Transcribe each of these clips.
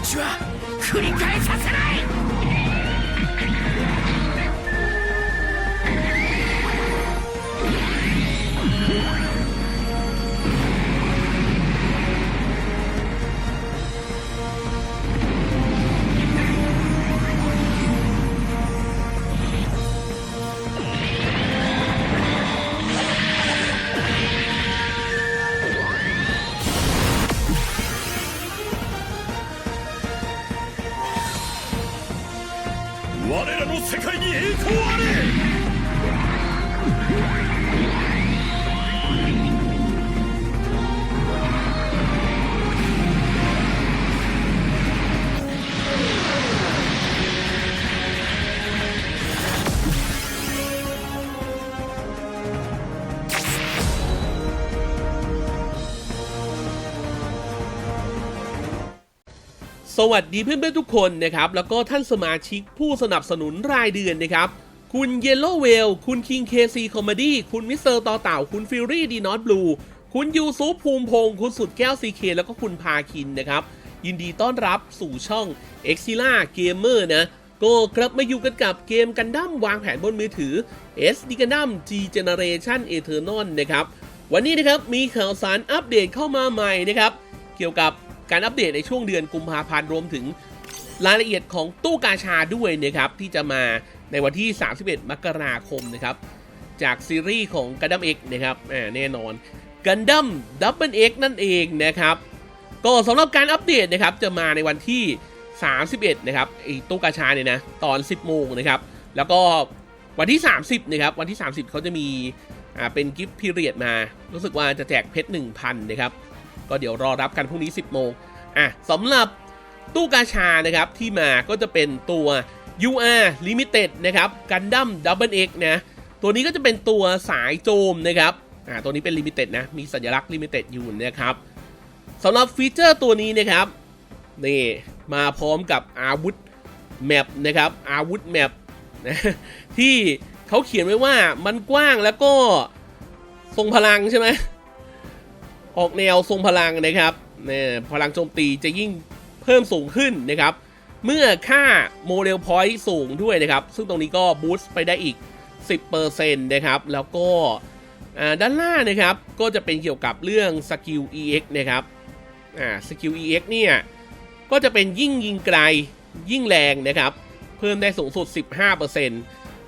ちは繰り返させない。 วัสดีเพื่อนๆทุกคนนะครับ แล้วก็ท่านสมาชิกผู้สนับสนุนรายเดือนนะครับ คุณเยลโลเวลคุณคิงเคซีคอมเมดี้คุณมิสเตอร์ต่อเต่า คุณฟิลลี่ดีนอตบลูคุณยูซูภูมิพงศ์คุณสุดแก้วซีเคแล้วก็คุณพาคินนะครับ ยินดีต้อนรับสู่ช่อง e x i l a Gamer นะก็กลับมาอยู่กันกับเกมกันดั้มวางแผนบนมือถือ SD กันดั้ม G Generation Eternal นะครับ วันนี้นะครับมีข่าวสารอัปเดตเข้ามาใหม่นะครับ เกี่ยวกับ การอัปเดตในช่วงเดือนกุมภาพันธ์รวมถึงรายละเอียดของตู้กาชาด้วยนะครับที่จะมาในวันที่ 31 มกราคมนะครับจากซีรีส์ของ Gundam X นะครับอ่าแน่นอน Gundam Double X นั่นเองนะครับก็สำหรับการอัปเดตนะครับจะมาในวันที่ 31 นะครับไอ้ตู้กาชาเนี่ยนะตอน 10 โมงนะครับแล้วก็วันที่ 30 นะครับวันที่ 30 เขาจะมีอ่าเป็นกิฟต์พีเรียดมา รู้สึกว่าจะแจกเพชร 1,000 นะครับ ก็เดี๋ยวรอรับกันพรุ่งนี้ 10 โมงอะสำหรับตู้กาชานะครับที่มาก็จะเป็นตัว UR Limited นะครับ Gundam Double X นะตัวนี้ก็จะเป็นตัวสายโจมนะครับอ่าตัวนี้เป็น Limited นะมีสัญลักษณ์ Limited อยู่นะครับสำหรับฟีเจอร์ตัวนี้นะครับนี่มาพร้อมกับอาวุธแมปนะครับอาวุธแมปนะที่เขาเขียนไว้ว่ามันกว้างแล้วก็ทรงพลังใช่ไหม ออกแนวทรงพลังนะครับเนี่ยพลังโจมตีจะยิ่งเพิ่มสูงขึ้นนะครับ เมื่อค่าโมเดลพอยต์สูงด้วยนะครับ ซึ่งตรงนี้ก็บูสต์ไปได้อีก 10%นะครับ แล้วก็ด้านล่างนะครับ ก็จะเป็นเกี่ยวกับเรื่องสกิล EX นะครับอ่าสกิล EX เนี่ย ก็จะเป็นยิ่งยิงไกลยิ่งแรงนะครับ เพิ่มได้สูงสุด 15%น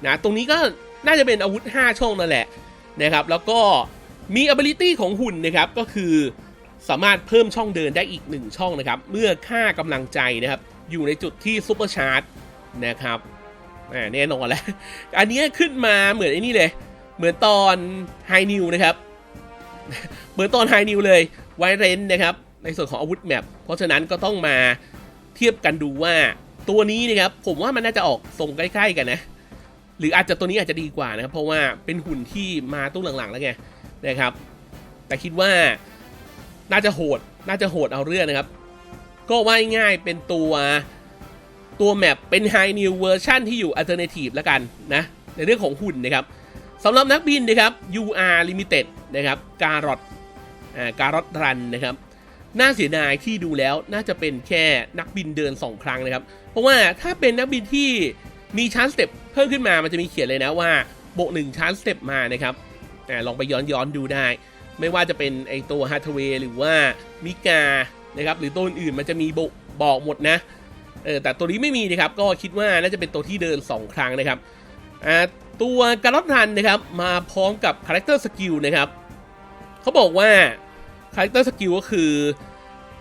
ะ ตรงนี้ก็น่าจะเป็นอาวุธ 5 ช่องนั่นแหละนะครับ แล้วก็ มี ability ของหุ่นนะครับก็คือสามารถเพิ่มช่องเดินได้อีก 1 ช่องนะครับ เมื่อค่ากำลังใจนะครับ อยู่ในจุดที่ซูเปอร์ชาร์จนะครับแน่นอนแล้ว อันนี้ขึ้นมาเหมือนไอ้นี่เลย เหมือนตอนไฮนิวนะครับ เหมือนตอนไฮนิวเลยไวเรนนะครับ ในส่วนของอาวุธแมปเพราะฉะนั้นก็ต้องมาเทียบกันดูว่าตัวนี้นะครับ ผมว่ามันน่าจะออกทรงใกล้ ๆ กันนะ หรืออาจจะตัวนี้อาจจะดีกว่านะครับ เพราะว่าเป็นหุ่นที่มาตู้หลังๆแล้วไง นะครับ แต่คิดว่าน่าจะโหด น่าจะโหดเอาเรื่องนะครับ ก็ว่าง่ายเป็นตัวตัวแมปเป็น High New Version ที่อยู่ Alternative แล้วกันนะ ในเรื่องของหุ่นนะครับสำหรับนักบินนะครับ UR Limited นะครับการอดอ่าการอดรันนะครับน่าเสียดายที่ดูแล้วน่าจะเป็นแค่นักบินเดิน 2 ครั้งนะครับ เพราะว่าถ้าเป็นนักบินที่มีชั้นสเต็ปเพิ่มขึ้นมามันจะมีเขียนเลยนะว่า โบกหนึ่งชั้นสเต็ปมานะครับ อาลองไปย้อนย้อนๆดูได้ ไม่ว่าจะเป็นไอตัวฮาร์ทเวย์หรือว่ามิกานะครับหรือตัวอื่นมันจะมีบอกบอกหมดนะเออแต่ตัวนี้ไม่มีนะครับก็คิดว่าน่าจะเป็นตัวที่เดิน 2 ครั้งนะครับอ่าตัวการอดรันนะครับมาพร้อมกับคาแรคเตอร์สกิลนะครับเขาบอกว่าคาแรคเตอร์สกิลก็คือ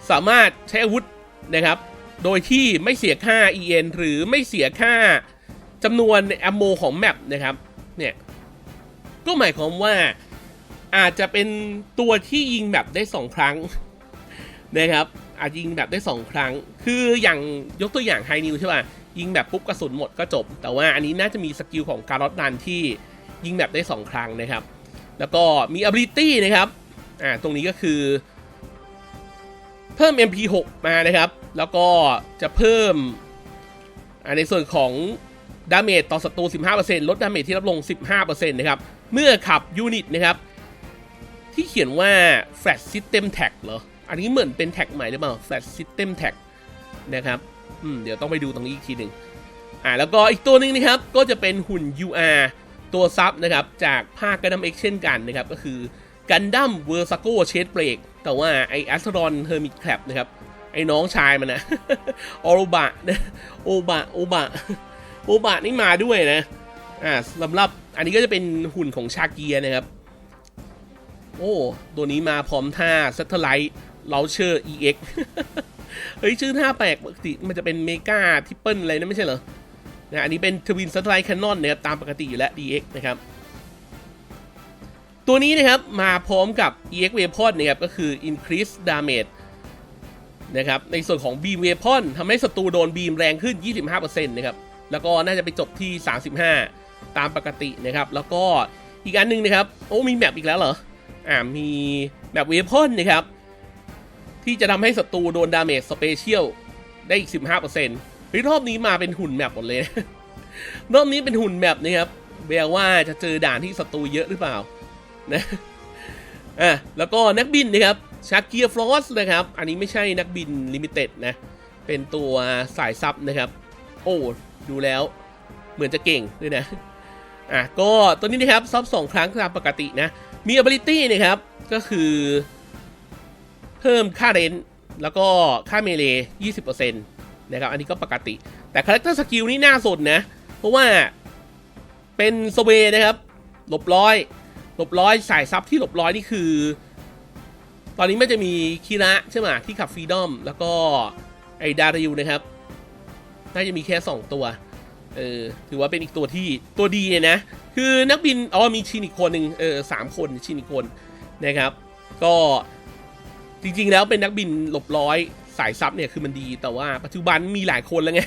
สามารถใช้อาวุธนะครับ โดยที่ไม่เสียค่า EN หรือไม่เสียค่าจำนวนแอมโมของแมปนะครับเนี่ย ก็หมายความว่าอาจจะเป็นตัวที่ยิงแบบได้2ครั้งนะครับอาจยิงแบบได้2ครั้ง คืออย่างยกตัวอย่างไฮนิวใช่ป่ะยิงแบบปุ๊บกระสุนหมดก็จบ แต่ว่าอันนี้น่าจะมีสกิลของการอดนันที่ยิงแบบได้2ครั้งนะครับ แล้วก็มี ability นะครับอ่าตรงนี้ก็คือ เพิ่ม MP6 มานะครับ แล้วก็จะเพิ่มอ่าในส่วนของดาเมจต่อศัตรู 15%ลดดาเมจที่รับลง 15%นะครับ เมื่อขับยูนิตนะครับ ที่เขียนว่า Flash System Tag เหรอ อันนี้เหมือนเป็นแท็กใหม่หรือเปล่า Flash System Tag นะครับอืมเดี๋ยวต้องไปดูตรงนี้อีกทีหนึ่งอ่าแล้วก็อีกตัวหนึงนะครับ ก็จะเป็นหุ่น UR ตัวซับนะครับ จากภาคกันดั้มเอ็กเช่นกันนะครับ ก็คือกันดั้มเวอร์ซ g โกเชดเบรกแต่ว่าไอแอสตรอนเฮอร์มิตแคลบนะครับ ไอ้น้องชายมันนะออโรบะนะโอบะโอบะโอบะนี่มาด้วยนะ อ่าสำหรับอันนี้ก็จะเป็นหุ่นของชาเกียนะครับ โอ้ ตัวนี้มาพร้อมท่า Satellite Launcher EX เฮ้ย ชื่อท่าแปลกปกติมันจะเป็นเมกาทิปเปิลอะไรนะไม่ใช่เหรอนะอันนี้เป็น Twin Satellite Cannon นะครับ ตามปกติอยู่แล้ว DX นะครับ ตัวนี้นะครับ มาพร้อมกับ EX Weapon นะครับ ก็คือ Increase Damage นะครับ ในส่วนของ Beam Weapon ทำให้ศัตรูโดนบีมแรงขึ้น 25%นะครับ แล้วก็น่าจะไปจบที่ 35 ตามปกตินะครับ แล้วก็อีกอันหนึ่งนะครับ โอ้มีแมปอีกแล้วเหรอ อ่ามีแมปเวพอนนะครับ ที่จะทำให้ศัตรูโดนดาเมจสเปเชียลได้อีก 15%เฮ้ยรอบนี้มาเป็นหุ่นแมปหมดเลย รอบนี้เป็นหุ่นแมปนะครับแปลว่าจะเจอด่านที่ศัตรูเยอะหรือเปล่านะอะแล้วก็นักบินนะครับชาเกียฟลอสนะครับ อันนี้ไม่ใช่นักบินลิมิเต็ดนะ เป็นตัวสายซับนะครับ โอ้ ดูแล้วเหมือนจะเก่งด้วยนะ อะก็ตัวนี้นะครับซับสองครั้งตามปกตินะ มี ability นะครับ ก็คือ เพิ่มค่าเรนแล้วก็ค่าเมเล20%นะครับ อันนี้ก็ปกติ แต่ character skill นี่น่าสนนะ เพราะว่าเป็นสเวนะครับ หลบร้อย หลบร้อยสายซับที่หลบร้อยนี่คือ ตอนนี้ไม่จะมีคีระใช่ไหมที่ขับฟรีดอม แล้วก็ไอ้ดาริวนะครับ น่าจะมีแค่ 2 ตัว เออถือว่าเป็นอีกตัวที่ตัวดีเนี่ยนะ คือนักบินอ๋อมีชินอีกคนหนึ่งเออสามคนชินอีกคนนะครับ ก็จริงๆแล้วเป็นนักบินหลบร้อยสายซับเนี่ยคือมันดีแต่ว่าปัจจุบันมีหลายคนแล้วไง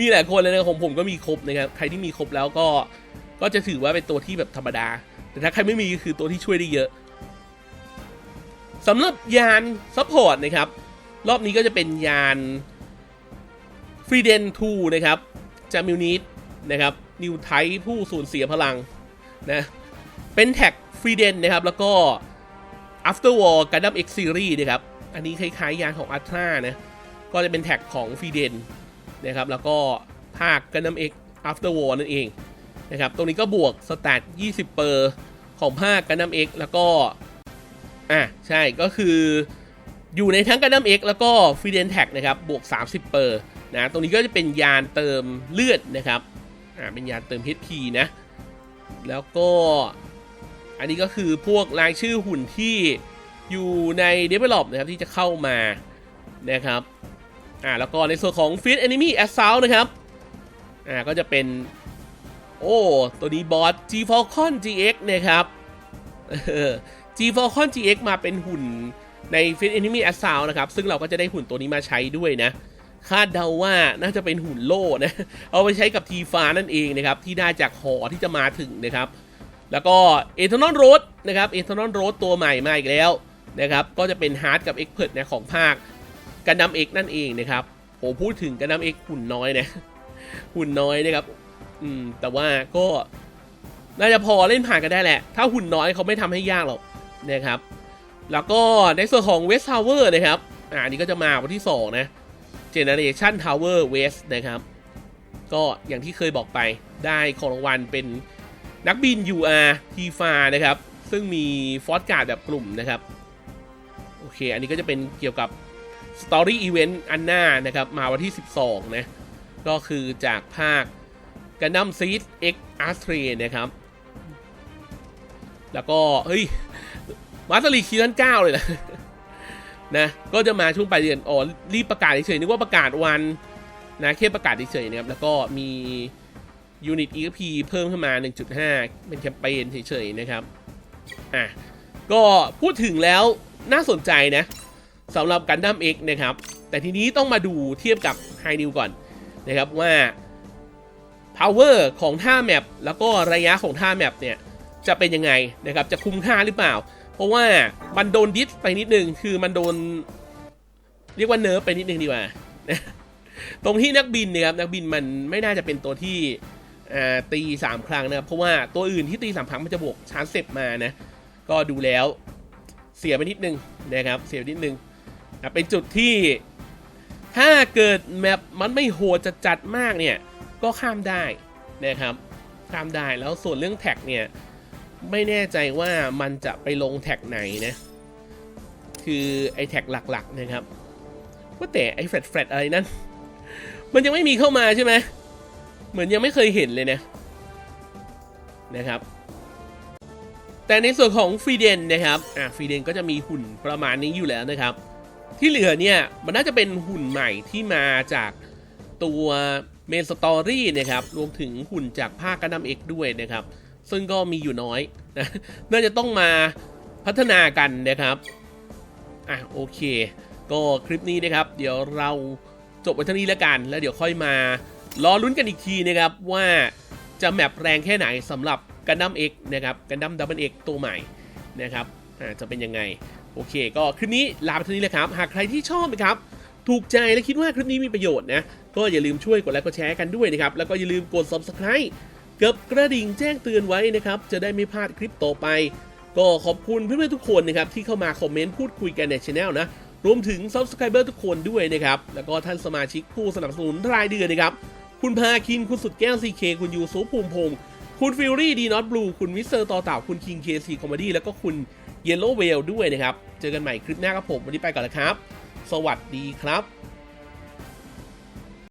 มีหลายคนแล้วนะของผมก็มีครบนะครับใครที่มีครบแล้วก็ก็จะถือว่าเป็นตัวที่แบบธรรมดา แต่ถ้าใครไม่มีก็คือตัวที่ช่วยได้เยอะสำหรับยานซัพพอร์ตนะครับ รอบนี้ก็จะเป็นยานฟรีเดน2นะครับ จามิวนิดนะครับนิวไทผู้สูญเสียพลังนะเป็นแท็กฟรีเดนนะครับ แล้วก็ After War Gundam X Series นะครับ อันนี้คล้ายๆยานของ a t r a นะ ก็จะเป็นแท็กของฟรีเดนนะครับ แล้วก็ภาค Gundam X After War นั่นเองนะครับ ตรงนี้ก็บวกสแตท20 เปอร์ของภาค Gundam X แล้วก็ อะ ใช่ก็คืออยู่ในทั้ง Gundam X แล้วก็ฟรีเดนแท็กนะครับ บวก 30 เปอร์ นะตรงนี้ก็จะเป็นยานเติมเลือดนะครับอ่าเป็นยานเติม HP นะ แล้วก็อันนี้ก็คือพวกรายชื่อหุ่นที่อยู่ใน Develop นะครับที่จะเข้ามานะครับอ่าแล้วก็ในส่วนของ Fit Enemy Assault นะครับอ่าก็จะเป็น โอ้ ตัวนี้บอส G Falcon GX นะครับ G Falcon GX มาเป็นหุ่นใน Fit Enemy Assault นะครับ ซึ่งเราก็จะได้หุ่นตัวนี้มาใช้ด้วยนะ คาดเดาว่าน่าจะเป็นหุ่นโล่นะเอาไปใช้กับทีฟ้านั่นเองนะครับที่ได้จากหอที่จะมาถึงนะครับ แล้วก็เอทานอลโรดนะครับเอทานอลโรดตัวใหม่มาอีกแล้วนะครับก็จะเป็นฮาร์ดกับเอ็กเพิร์ดนะของภาคกันดัมเอ็กนั่นเองนะครับโหพูดถึงกันดัมเอ็กหุ่นน้อยนะหุ่นน้อยนะครับอืมแต่ว่าก็น่าจะพอเล่นผ่านกันได้แหละ ถ้าหุ่นน้อยเขาไม่ทำให้ยากหรอกนะครับ แล้วก็ในส่วนของเวสทาวเวอร์นะครับ อ่านนี้ก็จะมาวันที่ 2 นะ Generation Tower West นะครับ ก็อย่างที่เคยบอกไปได้ของรางวัลเป็นนักบิน UR t ฟานะครับ ซึ่งมีฟอสการ์ดแบบกลุ่มนะครับ โอเค อันนี้ก็จะเป็นเกี่ยวกับ Story Event อันหน้านะครับ มาวันที่ 12 นะ ก็คือจากภาค Gundam Seed X a s t r a นะครับ แล้วก็ เฮ้ยมาสลีคีซัน9เลยนะ นะก็จะมาช่วงปลายเดือนอ๋อรีบประกาศเฉยๆนึกว่าประกาศวันนะแค่ประกาศเฉยๆนะครับแล้วก็มียูนิต EXP เพิ่มขึ้นมา 1.5 เป็นแคมเปญเฉยๆนะครับอะก็พูดถึงแล้วน่าสนใจนะสำหรับ Gundam X นะครับ แต่ทีนี้ต้องมาดูเทียบกับ High New ก่อนนะครับว่า power ของท่าแมปแล้วก็ระยะของท่าแมปเนี่ย จะเป็นยังไงนะครับ จะคุ้มค่าหรือเปล่า ราะว่ามันโดนดิสไปนิดนึง คือมันโดน เรียกว่าเนิร์ฟไปนิดนึงดีกว่า ตรงที่นักบินเนี่ยครับนักบินมันไม่น่าจะเป็นตัวที่ตีสามครั้งนะครับ เพราะว่าตัวอื่นที่ตีสามครั้งมันจะบวกชาร์จเซปมานะ ก็ดูแล้วเสียไปนิดนึงนะครับ เสียไปนิดนึงอะเป็นจุดที่ถ้าเกิดแมปมันไม่โหดจัดจัดมากเนี่ย ก็ข้ามได้นะครับ ข้ามได้แล้วส่วนเรื่องแท็กเนี่ย ไม่แน่ใจว่ามันจะไปลงแท็กไหนนะ คือไอแท็กหลักๆนะครับ ว่าแต่ไอแฟลตแฟลตอะไรนั่น มันยังไม่มีเข้ามาใช่ไหมเหมือนยังไม่เคยเห็นเลยนะนะครับ แต่ในส่วนของฟรีเดนนะครับ อะฟรีเดนก็จะมีหุ่นประมาณนี้อยู่แล้วนะครับ ที่เหลือเนี่ยมันน่าจะเป็นหุ่นใหม่ที่มาจากตัวเมนสตอรี่นะครับ รวมถึงหุ่นจากภาคกันดัมเอกด้วยนะครับ ซึ่งก็มีอยู่น้อยนะน่าจะต้องมาพัฒนากันนะครับอะโอเค ก็คลิปนี้นะครับ เดี๋ยวเราจบไว้เท่านี้แล้วกัน แล้วเดี๋ยวค่อยมารอลุ้นกันอีกทีนะครับว่าจะแมปแรงแค่ไหนสำหรับกันดั้ม X นะครับกันดั้มดับเบิลเตัวใหม่นะครับจะเป็นยังไง โอเค ก็คลิปนี้ลาไปเท่านี้แหละครับ หากใครที่ชอบนะครับ ถูกใจและคิดว่าคลิปนี้มีประโยชน์นะ ก็อย่าลืมช่วยกดไลค์กดแชร์กันด้วยนะครับ แล้วก็อย่าลืมกด subscribe กับกระดิ่งแจ้งเตือนไว้นะครับ จะได้ไม่พลาดคลิปต่อไป ก็ขอบคุณเพื่อนๆทุกคนนะครับที่เข้ามาคอมเมนต์พูดคุยกันในช anel นะรวมถึง subscriber ทุกคนด้วยนะครับ แล้วก็ท่านสมาชิกผู้สนับสนุนรายเดือนนะครับ คุณพาคิน คุณสุดแก้วซีเคคุณยูซูภูมิพงศ์คุณฟิลลี่ดีนอตบลูคุณวิสเซอร์ต่อเต่าคุณคิงเคซีคอมเมดี้แล้วก็คุณเยลโลเวลด้วยนะครับ เจอกันใหม่คลิปหน้าครับผม วันนี้ไปก่อนแล้วครับ สวัสดีครับ